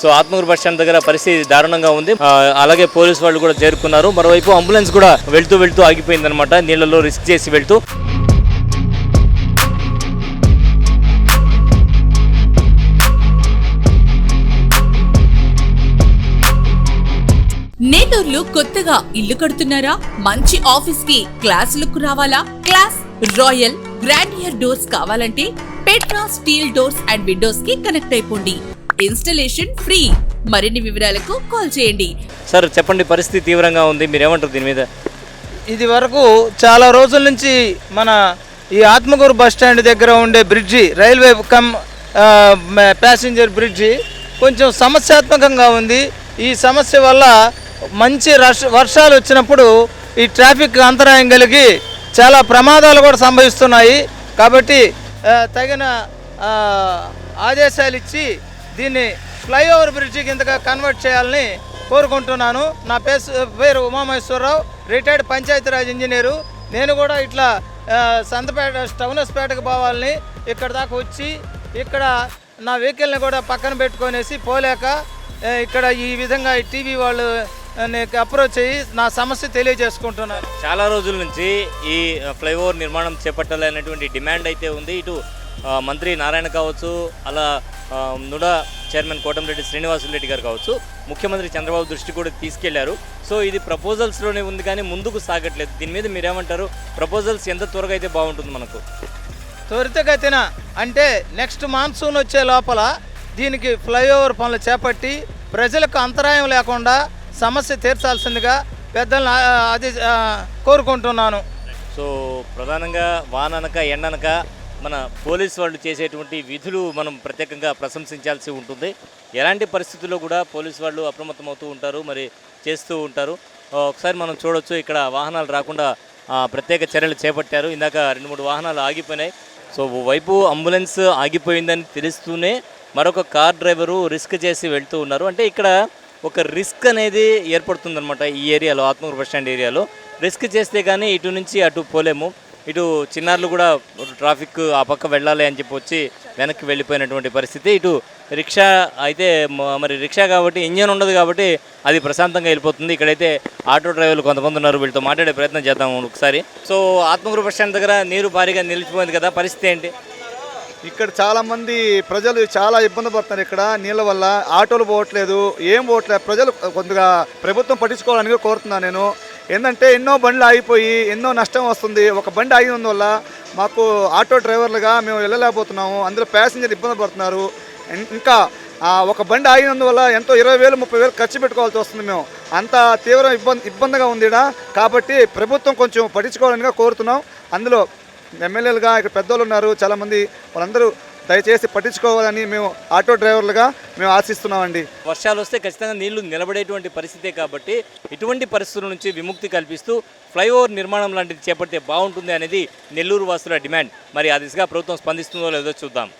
So Atmakur bus stand దగ్గర పరిస్థితి దారుణంగా ఉంది. అలాగే పోలీసు వాళ్ళు కూడా చేరుకున్నారు. మరోవైపు అంబులెన్స్ కూడా వెళ్తూ వెళ్తూ ఆగిపోయింది అనమాట నీళ్ళలో రిస్క్ చేసి వెళ్తూ. నేటూర్లు కొత్తగా ఇల్లు కడుతున్నారా? మంచి ఆఫీస్కి క్లాస్ లుక్ రావాలా? క్లాస్ రాయల్ గ్రాండియర్ డోర్స్ కావాలంటే పెట్రా స్టీల్ డోర్స్ అండ్ విండోస్కి కనెక్ట్ అయిపోండి. Installation free. మరిన్ని వివరాలకు కాల్ చేయండి. సార్ చెప్పండి పరిస్థితి తీవ్రంగా ఉంది. మీరు ఏమంటారు దీని మీద? ఇది వరకు చాలా రోజుల నుంచి మన ఈ ఆత్మకూరు బస్ స్టాండ్ దగ్గర ఉండే bridge railway cum passenger bridge కొంచెం సమస్యాత్మకంగా ఉంది. ఈ సమస్య వల్ల మంచి రష్ వర్షాలు వచ్చినప్పుడు ఈ ట్రాఫిక్ అంతరాయం కలిగి చాలా ప్రమాదాలు కూడా సంభవిస్తున్నాయి. కాబట్టి తగిన ఆదేశాలు ఇచ్చి దీన్ని ఫ్లైఓవర్ బ్రిడ్జి కిందగా కన్వర్ట్ చేయాలని కోరుకుంటున్నాను. నా పేరు పేరు ఉమామహేశ్వరరావు రిటైర్డ్ పంచాయతీరాజ్ ఇంజనీరు. నేను కూడా ఇట్లా సంతపేట టౌనస్పేటకు పోవాలని ఇక్కడ దాకా వచ్చి ఇక్కడ నా వెహికల్ని కూడా పక్కన పెట్టుకొనేసి పోలేక ఇక్కడ ఈ విధంగా ఈ టీవీ వాళ్ళు అప్రోచ్ అయ్యి నా సమస్య తెలియజేసుకుంటున్నాను. చాలా రోజుల నుంచి ఈ ఫ్లైఓవర్ నిర్మాణం చేపట్టాలనేటువంటి డిమాండ్ అయితే ఉంది. ఇటు మంత్రి నారాయణ కావచ్చు అలా నుడా చైర్మన్ కోటంరెడ్డి శ్రీనివాసులరెడ్డి గారు కావచ్చు ముఖ్యమంత్రి చంద్రబాబు దృష్టి కూడా తీసుకెళ్ళారు. సో ఇది ప్రపోజల్స్లోనే ఉంది కానీ ముందుకు సాగట్లేదు. దీని మీద మీరేమంటారు? ప్రపోజల్స్ ఎంత త్వరగా అయితే బాగుంటుంది మనకు? త్వరితగతిన అంటే నెక్స్ట్ మాన్సూన్ వచ్చే లోపల దీనికి ఫ్లైఓవర్ పనులు చేపట్టి ప్రజలకు అంతరాయం లేకుండా సమస్య తీర్చాల్సిందిగా పెద్దలను అది కోరుకుంటున్నాను. సో ప్రధానంగా వాననక ఎండనక మన పోలీస్ వాళ్ళు చేసేటువంటి విధులు మనం ప్రత్యేకంగా ప్రశంసించాల్సి ఉంటుంది. ఎలాంటి పరిస్థితుల్లో కూడా పోలీస్ వాళ్ళు అప్రమత్తమవుతూ ఉంటారు మరి చేస్తూ ఉంటారు. ఒకసారి మనం చూడొచ్చు ఇక్కడ వాహనాలు రాకుండా ప్రత్యేక చర్యలు చేపట్టారు. ఇందాక రెండు మూడు వాహనాలు ఆగిపోయినాయి. సో వైపు అంబులెన్స్ ఆగిపోయిందని తెలుస్తూనే మరొక కార్ డ్రైవరు రిస్క్ చేసి వెళ్తూ ఉన్నారు. అంటే ఇక్కడ ఒక రిస్క్ అనేది ఏర్పడుతుందన్నమాట ఈ ఏరియాలో ఆత్మకూరు బస్ స్టాండ్ ఏరియాలో. రిస్క్ చేస్తే కానీ ఇటు నుంచి అటు పోలేము. ఇటు చిన్నారులు కూడా ట్రాఫిక్ ఆ పక్క వెళ్ళాలి అని చెప్పి వచ్చి వెనక్కి వెళ్ళిపోయినటువంటి పరిస్థితి. ఇటు రిక్షా అయితే మరి రిక్షా కాబట్టి ఇంజన్ ఉండదు కాబట్టి అది ప్రశాంతంగా వెళ్ళిపోతుంది. ఇక్కడైతే ఆటో డ్రైవర్లు కొంతమంది ఉన్నారు వీళ్ళతో మాట్లాడే ప్రయత్నం చేద్దాం ఒకసారి. సో ఆత్మగురు బస్ స్టాండ్ దగ్గర నీరు భారీగా నిలిచిపోయింది కదా పరిస్థితి ఏంటి? ఇక్కడ చాలామంది ప్రజలు చాలా ఇబ్బంది పడుతున్నారు ఇక్కడ నీళ్ళ వల్ల. ఆటోలు పోవట్లేదు ఏం పోవట్లేదు. ప్రజలు కొద్దిగా ప్రభుత్వం పట్టించుకోవాలని కోరుతున్నాను నేను. ఏంటంటే ఎన్నో బండ్లు ఆగిపోయి ఎన్నో నష్టం వస్తుంది. ఒక బండి ఆగినందువల్ల మాకు ఆటో డ్రైవర్లుగా మేము వెళ్ళలేకపోతున్నాము. అందులో ప్యాసింజర్ ఇబ్బంది పడుతున్నారు. ఇంకా ఒక బండి ఆగినందువల్ల ఎంతో ఇరవై వేలు ముప్పై వేలు ఖర్చు పెట్టుకోవాల్సి వస్తుంది మేము. అంత తీవ్ర ఇబ్బంది ఇబ్బందిగా ఉంది కాబట్టి ప్రభుత్వం కొంచెం పట్టించుకోవాలని కోరుతున్నాం. అందులో ఎమ్మెల్యేలుగా ఇక్కడ పెద్దోళ్ళు ఉన్నారు చాలామంది వాళ్ళందరూ దయచేసి పట్టించుకోవాలని మేము ఆటో డ్రైవర్లుగా మేము ఆశిస్తున్నామండి. వర్షాలు వస్తే ఖచ్చితంగా నీళ్ళు నిలబడేటువంటి పరిస్థితే కాబట్టి ఇటువంటి పరిస్థితుల నుంచి విముక్తి కల్పిస్తూ ఫ్లైఓవర్ నిర్మాణం లాంటిది చేపడితే బాగుంటుంది అనేది నెల్లూరు వాసుల డిమాండ్. మరి ఆ దిశగా ప్రభుత్వం స్పందిస్తుందో లేదో చూద్దాం.